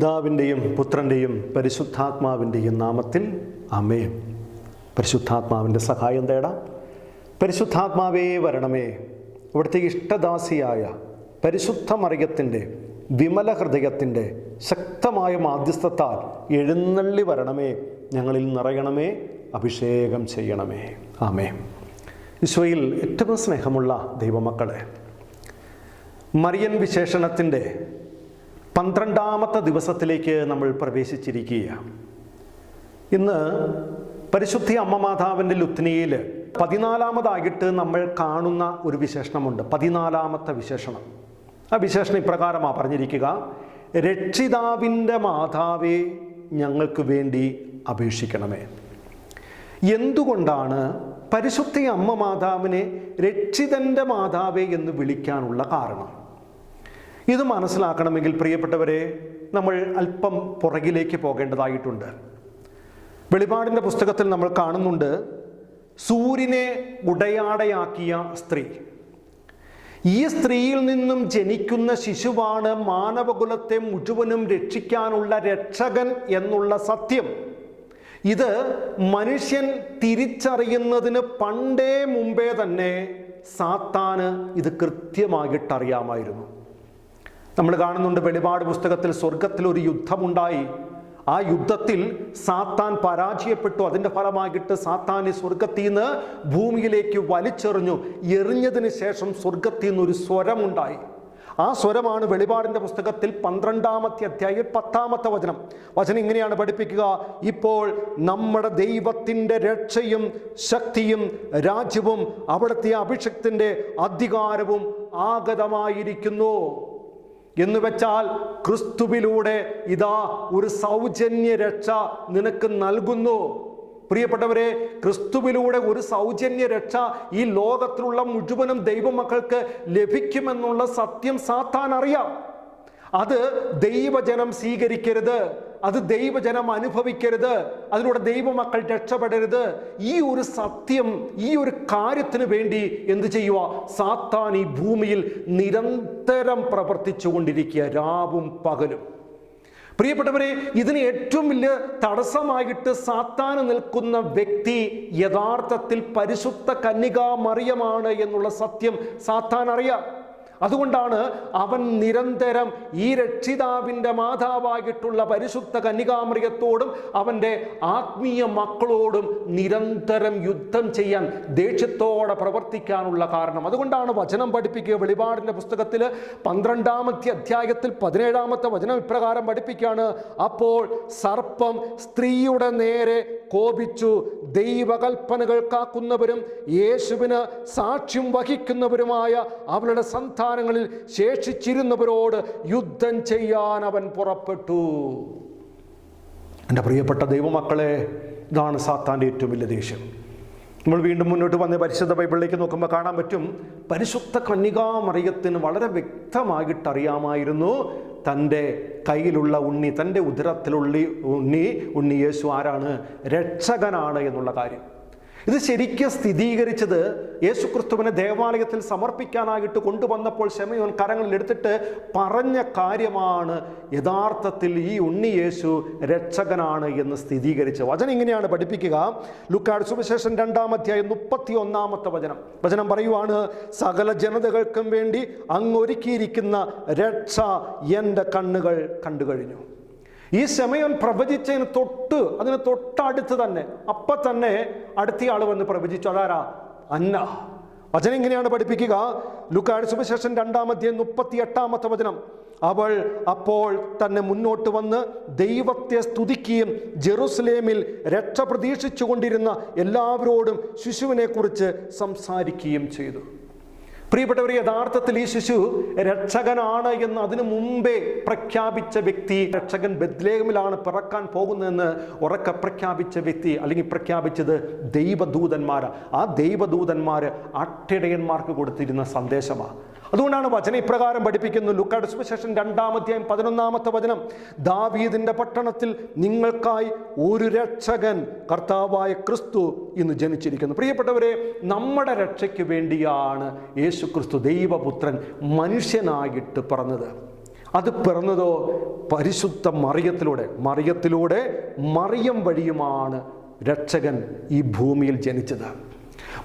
പിതാവിന്റെയും പുത്രന്റെയും പരിശുദ്ധാത്മാവിന്റെയും നാമത്തിൽ അമേ പരിശുദ്ധാത്മാവിന്റെ സഹായം തേടാം. പരിശുദ്ധാത്മാവേ വരണമേ. ഇവിടുത്തെ ഇഷ്ടദാസിയായ പരിശുദ്ധ മറിയത്തിന്റെ വിമല ഹൃദയത്തിന്റെ ശക്തമായ മാധ്യസ്ഥത്താൽ എഴുന്നള്ളി വരണമേ. ഞങ്ങളിൽ നിറയണമേ. അഭിഷേകം ചെയ്യണമേ. ആമേ ഈശോയിൽ ഏറ്റവും സ്നേഹമുള്ള ദൈവമക്കളെ മറിയൻ വിശേഷണത്തിന്റെ പന്ത്രണ്ടാമത്തെ ദിവസത്തിലേക്ക് നമ്മൾ പ്രവേശിച്ചിരിക്കുകയാണ്. ഇന്ന് പരിശുദ്ധി അമ്മ മാതാവിന്റെ ലുത്നിയിൽ പതിനാലാമതായിട്ട് നമ്മൾ കാണുന്ന ഒരു വിശേഷണമുണ്ട്. പതിനാലാമത്തെ വിശേഷണം. ആ വിശേഷണം ഇപ്രകാരമാണ് പറഞ്ഞിരിക്കുക. രക്ഷിതാവിന്റെ മാതാവെ ഞങ്ങൾക്ക് വേണ്ടി അപേക്ഷിക്കണമേ. എന്തുകൊണ്ടാണ് പരിശുദ്ധി അമ്മ മാതാവിനെ രക്ഷിതന്റെ മാതാവേ എന്ന് വിളിക്കാനുള്ള കാരണം? ഇത് മനസ്സിലാക്കണമെങ്കിൽ പ്രിയപ്പെട്ടവരെ നമ്മൾ അല്പം പുറകിലേക്ക് പോകേണ്ടതായിട്ടുണ്ട്. വെളിപാടിന്റെ പുസ്തകത്തിൽ നമ്മൾ കാണുന്നുണ്ട് സൂര്യനെ ഉടയാടയാക്കിയ സ്ത്രീ. ഈ സ്ത്രീയിൽ നിന്നും ജനിക്കുന്ന ശിശുവാണ് മാനവകുലത്തെ മുഴുവനും രക്ഷിക്കാനുള്ള രക്ഷകൻ എന്നുള്ള സത്യം. ഇത് മനുഷ്യൻ തിരിച്ചറിയുന്നതിന് പണ്ടേ മുമ്പേ തന്നെ സാത്താന് ഇത് കൃത്യമായിട്ടറിയാമായിരുന്നു. നമ്മൾ കാണുന്നുണ്ട് വെളിപാട് പുസ്തകത്തിൽ സ്വർഗത്തിൽ ഒരു യുദ്ധമുണ്ടായി. ആ യുദ്ധത്തിൽ സാത്താൻ പരാജയപ്പെട്ടു. അതിന്റെ ഫലമായിട്ട് സാത്താനെ സ്വർഗത്തിൽ നിന്ന് ഭൂമിയിലേക്ക് വലിച്ചെറിഞ്ഞു. എറിഞ്ഞതിന് ശേഷം സ്വർഗത്തിൽ നിന്ന് ഒരു സ്വരമുണ്ടായി. ആ സ്വരമാണ് വെളിപാടിന്റെ പുസ്തകത്തിൽ പന്ത്രണ്ടാമത്തെ അധ്യായം പത്താമത്തെ വചനം. വചനം ഇങ്ങനെയാണ് പഠിപ്പിക്കുക. ഇപ്പോൾ നമ്മുടെ ദൈവത്തിന്റെ രക്ഷയും ശക്തിയും രാജ്യവും അവിടുത്തെ അഭിഷക്തിന്റെ അധികാരവും ആഗതമായിരിക്കുന്നു. എന്ന് വെച്ചാൽ ക്രിസ്തുവിലൂടെ ഇതാ ഒരു സൗജന്യ രക്ഷ നിനക്ക് നൽകുന്നു. പ്രിയപ്പെട്ടവരെ ക്രിസ്തുവിലൂടെ ഒരു സൗജന്യ രക്ഷ ഈ ലോകത്തിലുള്ള മുഴുവനും ദൈവമക്കൾക്ക് ലഭിക്കുമെന്നുള്ള സത്യം സാത്താൻ അറിയാം. അത് ദൈവജനം സ്വീകരിക്കരുത്. അത് ദൈവജനം അനുഭവിക്കരുത്. അതിലൂടെ ദൈവമക്കൾ രക്ഷപ്പെടരുത്. ഈ ഒരു സത്യം ഈ ഒരു കാര്യത്തിന് വേണ്ടി എന്ത് ചെയ്യുക? സാത്താൻ ഈ ഭൂമിയിൽ നിരന്തരം പ്രവർത്തിച്ചു കൊണ്ടിരിക്കുക രാവും പകലും. പ്രിയപ്പെട്ടവരെ ഇതിന് ഏറ്റവും വലിയ തടസ്സമായിട്ട് സാത്താന് നിൽക്കുന്ന വ്യക്തി യഥാർത്ഥത്തിൽ പരിശുദ്ധ കന്യകാ മറിയമാണ് എന്നുള്ള സത്യം സാത്താൻ അറിയാം. അതുകൊണ്ടാണ് അവൻ നിരന്തരം ഈ രക്ഷിതാവിന്റെ മാതാവായിട്ടുള്ള പരിശുദ്ധ കന്യകാമൃഗത്തോടും അവന്റെ ആത്മീയ മക്കളോടും നിരന്തരം യുദ്ധം ചെയ്യാൻ ദേഷ്യത്തോടെ പ്രവർത്തിക്കാനുള്ള കാരണം. അതുകൊണ്ടാണ് വചനം പഠിപ്പിക്കുക വെളിപാടിന്റെ പുസ്തകത്തിൽ പന്ത്രണ്ടാമത്തെ അധ്യായത്തിൽ പതിനേഴാമത്തെ വചനം ഇപ്രകാരം പഠിപ്പിക്കുകയാണ്. അപ്പോൾ സർപ്പം സ്ത്രീയുടെ നേരെ കോപിച്ചു ദൈവകൽപ്പനകൾ കാക്കുന്നവരും യേശുവിന് സാക്ഷ്യം വഹിക്കുന്നവരുമായ അവളുടെ അവരുടെ സന്താനങ്ങളിൽ ശേഷിച്ചിരുന്നവരോട് യുദ്ധം ചെയ്യാൻ അവൻ പുറപ്പെട്ടു. എന്റെ പ്രിയപ്പെട്ട ദൈവമക്കളെ ഇതാണ് സാത്താന്റെ ഏറ്റവും വലിയ ദേഷ്യം. നമ്മൾ വീണ്ടും മുന്നോട്ട് വന്ന് പരിശുദ്ധ ബൈബിളിലേക്ക് നോക്കുമ്പോൾ കാണാൻ പറ്റും പരിശുദ്ധ കന്യകാമറിയത്തിന് വളരെ വ്യക്തമായിട്ടറിയാമായിരുന്നു തന്റെ കയ്യിലുള്ള ഉണ്ണി തന്റെ ഉദരത്തിലുള്ള ഉണ്ണി ഉണ്ണി യേശു ആരാണ്? രക്ഷകനാണ് എന്നുള്ള കാര്യം. ഇത് ശരിക്കും സ്ഥിരീകരിച്ചത് യേശുക്രിസ്തുവിനെ ദേവാലയത്തിൽ സമർപ്പിക്കാനായിട്ട് കൊണ്ടുവന്നപ്പോൾ ശമയോൻ കരങ്ങളിൽ എടുത്തിട്ട് പറഞ്ഞ കാര്യമാണ്. യഥാർത്ഥത്തിൽ ഈ ഉണ്ണി യേശു രക്ഷകനാണ് എന്ന് സ്ഥിരീകരിച്ച് വചനം ഇങ്ങനെയാണ് പഠിപ്പിക്കുക. ലുക്കാട് സുവിശേഷം രണ്ടാം അധ്യായം മുപ്പത്തി ഒന്നാമത്തെ വചനം. വചനം പറയുവാണ് സകല ജനതകൾക്കും വേണ്ടി അങ്ങൊരുക്കിയിരിക്കുന്ന രക്ഷ എന്റെ കണ്ണുകൾ കണ്ടു കഴിഞ്ഞു. ഈ ശമയോൻ പ്രവചിച്ചതിന് തൊട്ട് അതിന് തൊട്ടടുത്ത് തന്നെ അപ്പൊ തന്നെ അടുത്ത അടുത്തയാൾ വന്ന് പ്രവചിച്ചു. അതാരാ? അന്ന. വചനം ഇങ്ങനെയാണ് പഠിപ്പിക്കുക. ലുക്കാട് സുവിശേഷൻ രണ്ടാമധ്യം മുപ്പത്തി എട്ടാമത്തെ വചനം. അവൾ അപ്പോൾ തന്നെ മുന്നോട്ട് വന്ന് ദൈവത്തെ സ്തുതിക്കുകയും ജെറുസലേമിൽ രക്ഷ പ്രതീക്ഷിച്ചു കൊണ്ടിരുന്ന എല്ലാവരോടും ശിശുവിനെ കുറിച്ച് സംസാരിക്കുകയും ചെയ്തു. പ്രിയപ്പെട്ടവർ യഥാർത്ഥത്തിൽ ഈ ശിശു രക്ഷകനാണ് എന്ന് അതിനു മുമ്പേ പ്രഖ്യാപിച്ച വ്യക്തി രക്ഷകൻ ബദ്ലേഹമിലാണ് പിറക്കാൻ പോകുന്നതെന്ന് ഉറക്കെ പ്രഖ്യാപിച്ച വ്യക്തി അല്ലെങ്കിൽ പ്രഖ്യാപിച്ചത് ദൈവദൂതന്മാർ ആ ദൈവദൂതന്മാർ അട്ടിടയന്മാർക്ക് കൊടുത്തിരുന്ന സന്ദേശമാണ് അതുകൊണ്ടാണ് വചനം ഇപ്രകാരം പഠിപ്പിക്കുന്നു ലുക്കാട് സുവിശേഷം രണ്ടാമധ്യായം പതിനൊന്നാമത്തെ വചനം. ദാവീദിന്റെ പട്ടണത്തിൽ നിങ്ങൾക്കായി ഒരു രക്ഷകൻ കർത്താവായ ക്രിസ്തു ഇന്ന് ജനിച്ചിരിക്കുന്നു. പ്രിയപ്പെട്ടവരെ നമ്മുടെ രക്ഷയ്ക്ക് വേണ്ടിയാണ് യേശു ക്രിസ്തു ദൈവപുത്രൻ മനുഷ്യനായിട്ട് പറഞ്ഞത് അത് പിറന്നതോ പരിശുദ്ധ മറിയത്തിലൂടെ മറിയത്തിലൂടെ മറിയം വഴിയുമാണ് രക്ഷകൻ ഈ ഭൂമിയിൽ ജനിച്ചത്.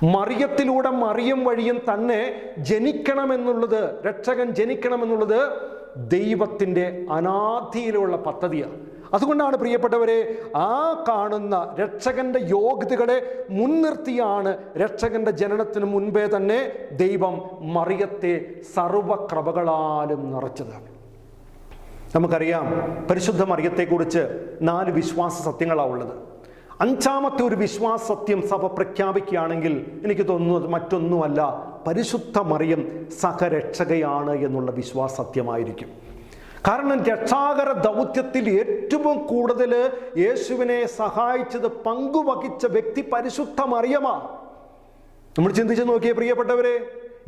മറിയത്തിലൂടെ മറിയം വഴിയും തന്നെ ജനിക്കണമെന്നുള്ളത് രക്ഷകൻ ജനിക്കണമെന്നുള്ളത് ദൈവത്തിന്റെ അനാധിയിലുള്ള പദ്ധതിയാണ്. അതുകൊണ്ടാണ് പ്രിയപ്പെട്ടവരെ ആ കാണുന്ന രക്ഷകന്റെ യോഗ്യതകളെ മുൻനിർത്തിയാണ് രക്ഷകന്റെ ജനനത്തിന് മുൻപേ തന്നെ ദൈവം മറിയത്തെ സർവക്രമകളാലും നിറച്ചത്. നമുക്കറിയാം പരിശുദ്ധ മറിയത്തെക്കുറിച്ച് നാല് വിശ്വാസ സത്യങ്ങളാണ് ഉള്ളത്. അഞ്ചാമത്തെ ഒരു വിശ്വാസ സത്യം സഭ പ്രഖ്യാപിക്കുകയാണെങ്കിൽ എനിക്ക് തോന്നുന്നത് മറ്റൊന്നുമല്ല പരിശുദ്ധ മറിയം സഹരക്ഷകയാണ് എന്നുള്ള വിശ്വാസ സത്യമായിരിക്കും കാരണം രക്ഷാകര ദൗത്യത്തിൽ ഏറ്റവും കൂടുതൽ യേശുവിനെ സഹായിച്ചത് പങ്കുവഹിച്ച വ്യക്തി പരിശുദ്ധ മറിയമാ. നമ്മൾ ചിന്തിച്ച് നോക്കിയേ പ്രിയപ്പെട്ടവരെ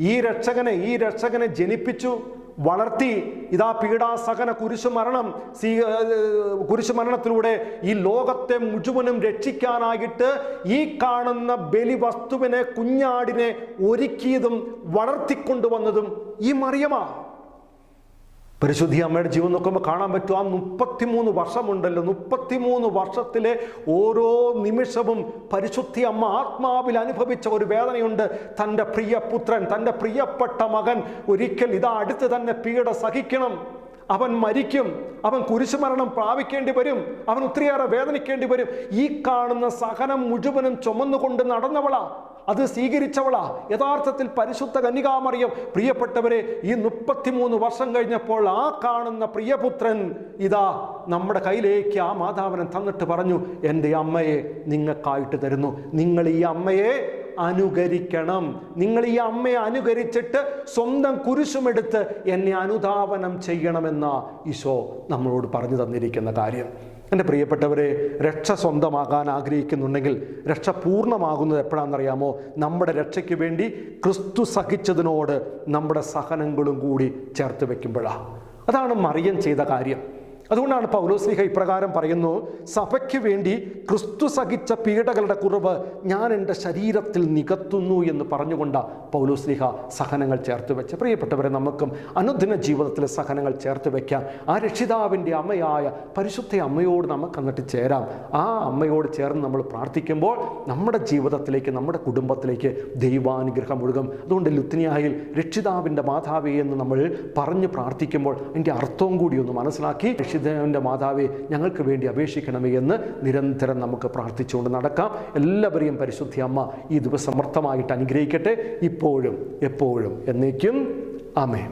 ഈ രക്ഷകനെ ഈ രക്ഷകനെ ജനിപ്പിച്ചു വളർത്തി ഇതാ പീഡാസഹന കുരിശുമരണം സീ കുരിശുമരണത്തിലൂടെ ഈ ലോകത്തെ മുഴുവനും രക്ഷിക്കാനായിട്ട് ഈ കാണുന്ന ബലി വസ്തുവിനെ കുഞ്ഞാടിനെ ഒരുക്കിയതും വളർത്തിക്കൊണ്ടുവന്നതും ഈ മറിയമാ. പരിശുദ്ധി അമ്മയുടെ ജീവൻ നോക്കുമ്പോൾ കാണാൻ പറ്റും. ആ മുപ്പത്തിമൂന്ന് വർഷമുണ്ടല്ലോ. മുപ്പത്തിമൂന്ന് വർഷത്തിലെ ഓരോ നിമിഷവും പരിശുദ്ധി അമ്മ ആത്മാവിൽ അനുഭവിച്ച ഒരു വേദനയുണ്ട്. തന്റെ പ്രിയ പുത്രൻ തന്റെ പ്രിയപ്പെട്ട മകൻ ഒരിക്കൽ ഇതാ അടുത്ത് തന്നെ പീഡ സഹിക്കണം. അവൻ മരിക്കും. അവൻ കുരിശുമരണം പ്രാപിക്കേണ്ടി വരും. അവൻ ഒത്തിരിയേറെ വേദനിക്കേണ്ടി വരും. ഈ കാണുന്ന സഹനം മുഴുവനും ചുമന്നുകൊണ്ട് നടന്നവളാ. അത് സ്വീകരിച്ചവളാ. യഥാർത്ഥത്തിൽ പരിശുദ്ധ കന്യകാമറിയം. പ്രിയപ്പെട്ടവരെ ഈ മുപ്പത്തിമൂന്ന് വർഷം കഴിഞ്ഞപ്പോൾ ആ കാണുന്ന പ്രിയപുത്രൻ ഇതാ നമ്മുടെ കയ്യിലേക്ക് ആ മാതാവിനെ തന്നിട്ട് പറഞ്ഞു എന്റെ അമ്മയെ നിങ്ങൾക്കായിട്ട് തരുന്നു. നിങ്ങൾ ഈ അമ്മയെ അനുകരിക്കണം. നിങ്ങൾ ഈ അമ്മയെ അനുകരിച്ചിട്ട് സ്വന്തം കുരിശുമെടുത്ത് എന്നെ അനുധാവനം ചെയ്യണമെന്ന ഈശോ നമ്മളോട് പറഞ്ഞു തന്നിരിക്കുന്ന കാര്യം. എന്റെ പ്രിയപ്പെട്ടവരെ രക്ഷ സ്വന്തമാകാൻ ആഗ്രഹിക്കുന്നുണ്ടെങ്കിൽ രക്ഷ പൂർണമാകുന്നത് എപ്പോഴാണെന്നറിയാമോ? നമ്മുടെ രക്ഷയ്ക്ക് വേണ്ടി ക്രിസ്തു സഹിച്ചതിനോട് നമ്മുടെ സഹനങ്ങളും കൂടി ചേർത്ത് വെക്കുമ്പോഴാണ് അതാണ് മറിയം ചെയ്ത കാര്യം. അതുകൊണ്ടാണ് പൗലോസ്ലിഹ ഇപ്രകാരം പറയുന്നു സഭയ്ക്ക് വേണ്ടി ക്രിസ്തു സഹിച്ച പീഡകളുടെ കുറവ് ഞാൻ എന്റെ ശരീരത്തിൽ നികത്തുന്നു എന്ന് പറഞ്ഞുകൊണ്ട് പൗലോസ്ലിഹ സഹനങ്ങൾ ചേർത്ത് വെച്ച്. പ്രിയപ്പെട്ടവരെ നമുക്കും അനുദിന ജീവിതത്തിലെ സഹനങ്ങൾ ചേർത്ത് വെക്കാം. ആ രക്ഷിതാവിന്റെ അമ്മയായ പരിശുദ്ധ അമ്മയോട് നമുക്ക് എന്നിട്ട് ചേരാം. ആ അമ്മയോട് ചേർന്ന് നമ്മൾ പ്രാർത്ഥിക്കുമ്പോൾ നമ്മുടെ ജീവിതത്തിലേക്ക് നമ്മുടെ കുടുംബത്തിലേക്ക് ദൈവാനുഗ്രഹം ഒഴുകും. അതുകൊണ്ട് ലുത്തിനിയായിൽ രക്ഷിതാവിന്റെ മാതാവേ എന്ന് നമ്മൾ പറഞ്ഞ് പ്രാർത്ഥിക്കുമ്പോൾ അതിന്റെ അർത്ഥവും കൂടി ഒന്ന് മനസ്സിലാക്കി രക്ഷിതാവിന്റെ മാതാവേ ഞങ്ങൾക്ക് വേണ്ടി അപേക്ഷിക്കണമേ എന്ന് നിരന്തരം നമുക്ക് പ്രാർത്ഥിച്ചുകൊണ്ട് നടക്കാം. എല്ലാവരെയും പരിശുദ്ധി അമ്മ ഈ ദിവസം സമർത്ഥമായിട്ട് അനുഗ്രഹിക്കട്ടെ. ഇപ്പോഴും എപ്പോഴും എന്നേക്കും. ആമേ